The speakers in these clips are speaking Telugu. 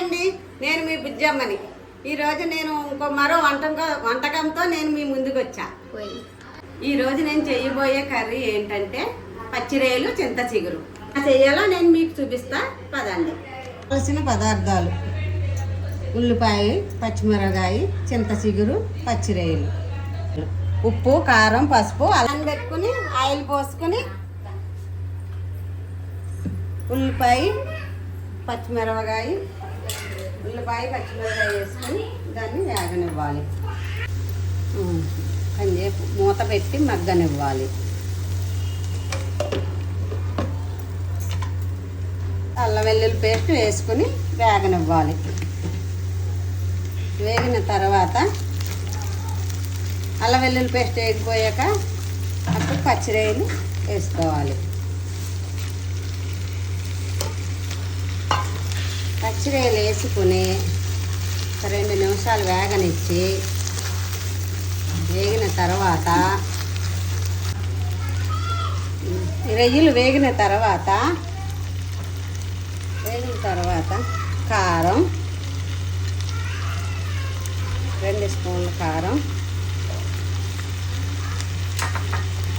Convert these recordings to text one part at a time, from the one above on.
అండి నేను మీ బుజ్జమ్మని. ఈరోజు నేను ఇంకో మరో వంటకం వంటకంతో నేను మీ ముందుకు వచ్చా పోయి. ఈ రోజు నేను చేయబోయే కర్రీ ఏంటంటే పచ్చిరేలు చింత చిగురు. చేయాలో నేను మీకు చూపిస్తా. పదండి. కావలసిన పదార్థాలు. ఉల్లిపాయ పచ్చిమిరకాయ చింత చిగురు పచ్చిరేలు. ఉప్పు కారం పసుపు అలా పెట్టుకుని ఆయిల్ పోసుకొని ఉల్లిపాయ పచ్చిమిరపకాయ ఉల్లిపాయ పచ్చిమిరపాయ వేసుకొని దాన్ని వేగనివ్వాలి. ఉమ్, కొంచెంసేపు మూత పెట్టి మగ్గనివ్వాలి. అల్లం వెల్లుల్లి పేస్ట్ వేసుకుని వేగనివ్వాలి. వేగిన తర్వాత అల్లం వెల్లుల్లి పేస్ట్ వేగిపోయాక అప్పుడు పచ్చిరేలు వేసుకోవాలి. పచ్చిరేలు వేసుకుని రెండు నిమిషాలు వేగనిచ్చి వేగిన తర్వాత రొయ్యలు వేగిన తర్వాత వేగిన తర్వాత కారం రెండు స్పూన్ల కారం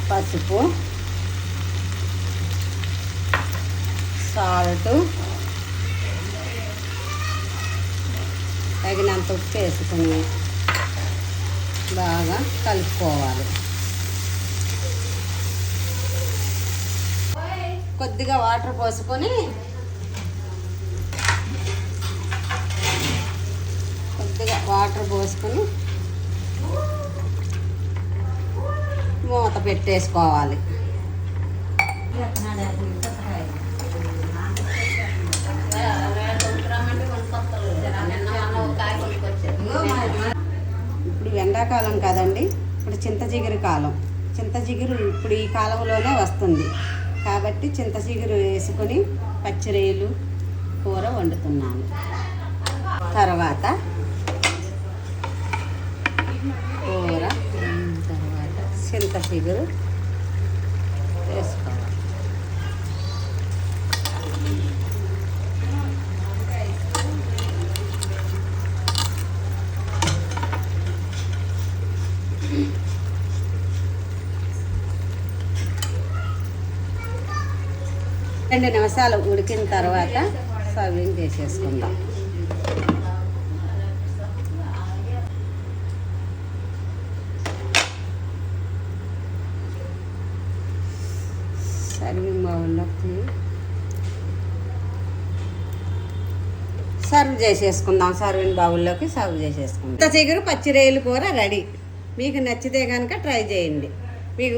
పసుపు సాల్ట్ తగినంత ఉప్పు వేసుకుని బాగా కలుపుకోవాలి. కొద్దిగా వాటర్ పోసుకొని కొద్దిగా వాటర్ పోసుకొని మూత పెట్టేసుకోవాలి. ఎండాకాలం కదండి. ఇప్పుడు చింతజిగురు కాలం. చింతజిగురు ఇప్పుడు ఈ కాలంలోనే వస్తుంది. కాబట్టి చింతజిగురు వేసుకొని పచ్చిరేలు కూర వండుతున్నాను. తర్వాత కూర తర్వాత చింతజిగురు చిగురు వేసుకోవాలి రెండు నిమిషాలు ఉడికిన తర్వాత సర్వింగ్ చేసేసుకుందాం. సర్వింగ్ బౌల్లోకి సర్వ్ చేసేసుకుందాం సర్వింగ్ బౌల్లోకి సర్వ్ చేసేసుకుందాం. ఇంత చిగురు పచ్చిరేయలు కూర రెడీ. మీకు నచ్చితే కనుక ట్రై చేయండి. మీకు